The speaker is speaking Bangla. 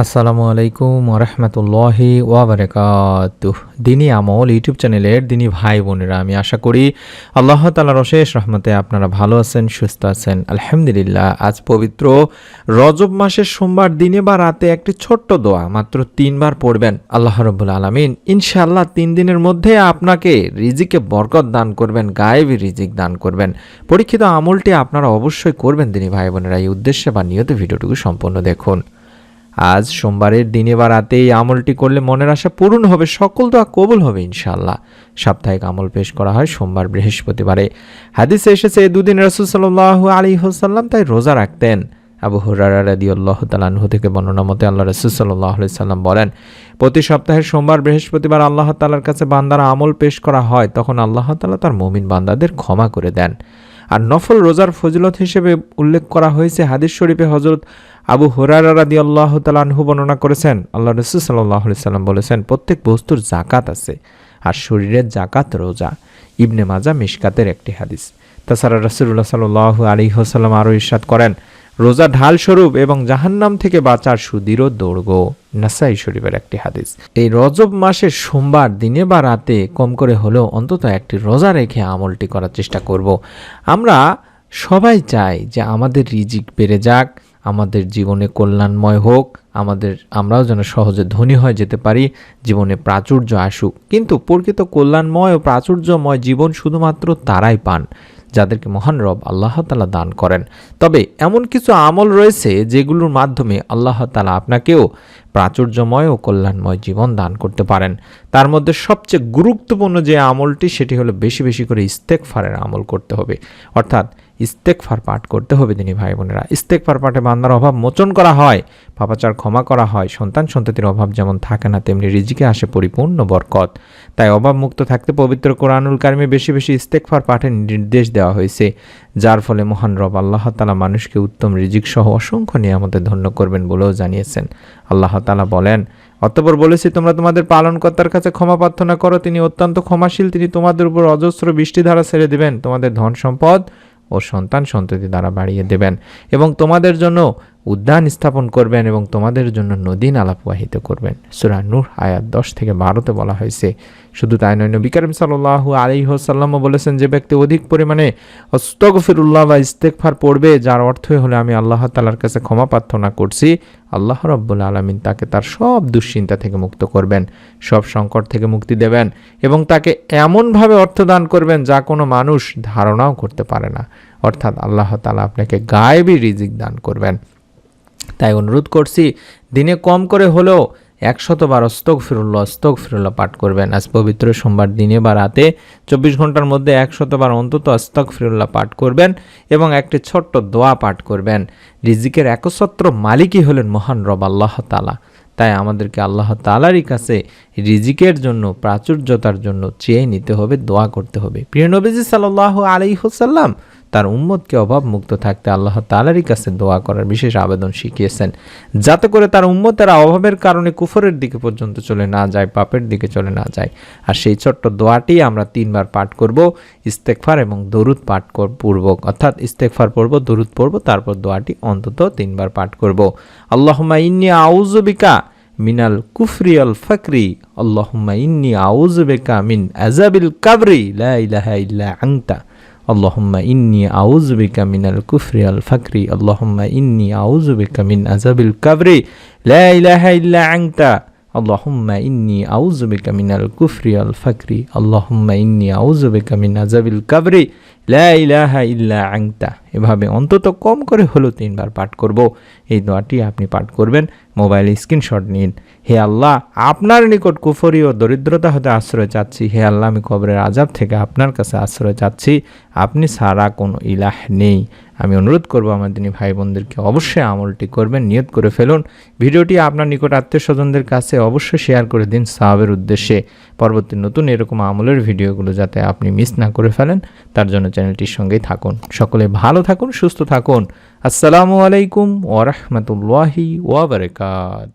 আসসালামু আলাইকুম ওরহমতুল্লাহি ওয়াবারকাত দিনী আমল ইউটিউব চ্যানেলের দিনী ভাই বোনেরা, আমি আশা করি আল্লাহ তালার অশেষ রহমতে আপনারা ভালো আছেন, সুস্থ আছেন। আলহামদুলিল্লাহ, আজ পবিত্র রজব মাসের সোমবার দিনে বা রাতে একটি ছোট্ট দোয়া, মাত্র তিনবার পড়বেন। আল্লাহ রব্বুল আলমিন ইনশাআল্লাহ তিন দিনের মধ্যে আপনাকে রিজিকে বরকত দান করবেন, গায়েবী রিজিক দান করবেন। পরীক্ষিত আমলটি আপনারা অবশ্যই করবেন, দিনী ভাই বোনেরা। এই উদ্দেশ্যে বা নিয়ত ভিডিওটুকু সম্পূর্ণ দেখুন। আজ সোমবারের দিনে বা রাতে এই আমলটি করলে মনের আশা পূরণ হবে, সকল দোয়া কবুল হবে ইনশাআল্লাহ। সাপ্তাহিক আমল পেশ করা হয় সোমবার বৃহস্পতিবারে। হাদিসে এসেছে দুদিন রসুল সাল্লাহ আলী হোসাল্লাম তাই রোজা রাখতেন। আবু হুরারা আল্লাহ তালাহু থেকে বর্ণনা মতে আল্লাহ রসুল সাল্লাম বলেন, প্রতি সপ্তাহের সোমবার বৃহস্পতিবার আল্লাহ তালার কাছে বান্দারা আমল পেশ করা হয়, তখন আল্লাহ তালা তার মমিন বান্দাদের ক্ষমা করে দেন। আর নফল রোজার ফজিলত হিসেবে উল্লেখ করা হয়েছে, হাদিস শরীফে হজরত আবু হুরারা রাদি আল্লাহ তালাহু বর্ণনা করেছেন আল্লাহ রসুল সাল্লাহ সাল্লাম বলেছেন, প্রত্যেক বস্তুর জাকাত আছে আর শরীরের জাকাত রোজা। ইবনে মাজা মিশকাতের একটি হাদিস। তাছাড়া রসুল্লাহ সাল্লাহ আলী হোসাল্লাম আরও ইরশাদ করেন, রোজা ঢাল স্বরূপ এবং জাহান্নাম থেকে বাঁচার সুদৃঢ় দৌড়গ নাসাই শরীফের একটি হাদিস। এই রজব মাসের সোমবার দিনে বা রাতে কম করে হলেও অন্তত একটি রোজা রেখে আমলটি করার চেষ্টা করব। আমরা সবাই চাই যে আমাদের রিজিক বেড়ে যাক আমাদের জীবনে কল্যাণময় হোক, আমাদের, আমরাও যেন সহজে ধনী হয়ে যেতে পারি, জীবনে প্রাচুর্য আসুক। কিন্তু প্রকৃত কল্যাণময় ও প্রাচুর্যময় জীবন শুধুমাত্র তারাই পান, যাদেরকে মহান রব আল্লাহ তালা দান করেন। তবে এমন কিছু আমল রয়েছে যেগুলোর মাধ্যমে আল্লাহ তালা আপনাকেও প্রাচুর্যময় ও কল্যাণময় জীবন দান করতে পারেন। তার মধ্যে সবচেয়ে গুরুত্বপূর্ণ যে আমলটি, সেটি হলো বেশি বেশি করে ইস্তেকফারের আমল করতে হবে। অর্থাৎ ইস্তেকফার পাঠ করতে হবে তিনি ভাই বোনেরা। ইস্তেকফার পাঠে বান্দার অভাব মোচন করা হয়, পাপাচার ক্ষমা করা হয়, সন্তান সন্ততির অভাব যেমন থাকে না, তেমনি রিজিকে আসে পরিপূর্ণ বরকত। তাই অভাব মুক্ত থাকতে পবিত্র কোরআনুল কারিমে বেশি বেশি ইস্তেকফার পাঠের নির্দেশ দেওয়া হয়েছে, যার ফলে মহান রব আল্লাহ তালা মানুষকে উত্তম রিজিক সহ অসংখ্য নিয়ামতে ধন্য করবেন বলেও জানিয়েছেন। আল্লাহ তালা বলেন, অতপর বলেছি, তোমরা তোমাদের পালনকর্তার কাছে ক্ষমা প্রার্থনা করো, তিনি অত্যন্ত ক্ষমাশীল, তিনি তোমাদের উপর অজস্র বৃষ্টিধারা ছেড়ে দেবেন। তোমাদের ধন সম্পদ ও সন্তান সন্ততি দ্বারা বাড়িয়ে দেবেন। এবং তোমাদের জন্য উদ্যান স্থাপন করবেন এবং তোমাদের জন্য নদী নালা প্রবাহিত করবেন। সুরা নূর আয়াত দশ থেকে বারোতে বলা হয়েছে। শুধু তাই নয়, নবী করিম সাল্লাহ আলী হোসাল্লামও বলেছেন যে, ব্যক্তি অধিক পরিমাণে অস্তগফিরুল্লাহ বা ইস্তেকফার পড়বে, যার অর্থই হলে আমি আল্লাহ তালার কাছে ক্ষমা প্রার্থনা করছি, আল্লাহ রব্বুল আলমিন তাকে তার সব দুশ্চিন্তা থেকে মুক্ত করবেন, সব সংকট থেকে মুক্তি দেবেন এবং তাকে এমনভাবে অর্থ দান করবেন যা কোনো মানুষ ধারণাও করতে পারে না। অর্থাৎ আল্লাহ তালা আপনাকে গায়েবী রিজিক দান করবেন। তাই অনুরোধ করছি, দিনে কম করে হলেও একশতবার অস্তক ফিরুল্লাহ অস্তক ফিরুল্লাহ পাঠ করবেন। আজ পবিত্র সোমবার দিনে বা রাতে চব্বিশ ঘণ্টার মধ্যে একশতবার অন্তত অস্তক ফিরুল্লাহ পাঠ করবেন এবং একটি ছোট্ট দোয়া পাঠ করবেন। রিজিকের একছত্র মালিকই হলেন মহান রব আল্লাহ তালা তাই আমাদেরকে আল্লাহ তালারই কাছে রিজিকের জন্য, প্রাচুর্যতার জন্য চেয়ে নিতে হবে, দোয়া করতে হবে। প্রিয় নবীজি সাল্লাহ আলী তার উম্মতকে অভাব মুক্ত থাকতে আল্লাহ তালারই কাছে দোয়া করার বিশেষ আবেদন শিখিয়েছেন। যাতে করে তার উম্মতেরা অভাবের কারণে কুফরের দিকে পর্যন্ত চলে না যায়, পাপের দিকে চলে না যায়। আর সেই ছোট্ট দোয়াটি আমরা তিনবার পাঠ করব ইস্তেকফার এবং দরুদ পাঠ পূর্বক। অর্থাৎ ইস্তেকফার পড়ব, দরুদ পড়ব, তারপর দোয়াটি অন্তত তিনবার পাঠ করব। আল্লাহমা ইন্নি আউজবিকা মিনাল কুফরি আল ফকরি। আল্লাহমা ইন্নি আউজবেকা মিন আজাবিল কাবরি। লা ইলাহা ইল্লা আংতা اللهم إني أعوذ بك من الكفر والفقر. اللهم إني أعوذ بك من عذاب القبر. لا إله إلا أنت. আল্লাহম্মা ইন্নি আউজুবে কামিনাল কুফরি আল ফাকরি আল্লাহম্মা ইন্নি আউজবে কামিন আজাবিল কাবরি লাহা ইল্লা আংতা এভাবে অন্তত কম করে হলো তিনবার পাঠ করব। এই দোয়াটি আপনি পাঠ করবেন। মোবাইল স্ক্রিনশট নিন। হে আল্লাহ, আপনার নিকট কুফরি ও দরিদ্রতা হতে আশ্রয় চাচ্ছি। হে আল্লাহ, আমি কবরের আজাব থেকে আপনার কাছে আশ্রয় চাচ্ছি। আপনি সারা কোনো ইলাহ নেই। আমি অনুরোধ করব আমার দিনী ভাই বোনদেরকে অবশ্যই আমলটি করবেন, নিয়ত করে ফেলুন। ভিডিওটি আপনার নিকট আত্মীয় স্বজনদের কাছে অবশ্যই শেয়ার করে দিন সাহাবের উদ্দেশ্যে। পরবর্তী নতুন এরকম আমলের ভিডিওগুলো যাতে আপনি মিস না করে ফেলেন, তার জন্য চ্যানেলটির সঙ্গেই থাকুন। সকলে ভালো থাকুন, সুস্থ থাকুন। আসসালামু আলাইকুম ওরহমতুল্লাহি ওয়াবারকাত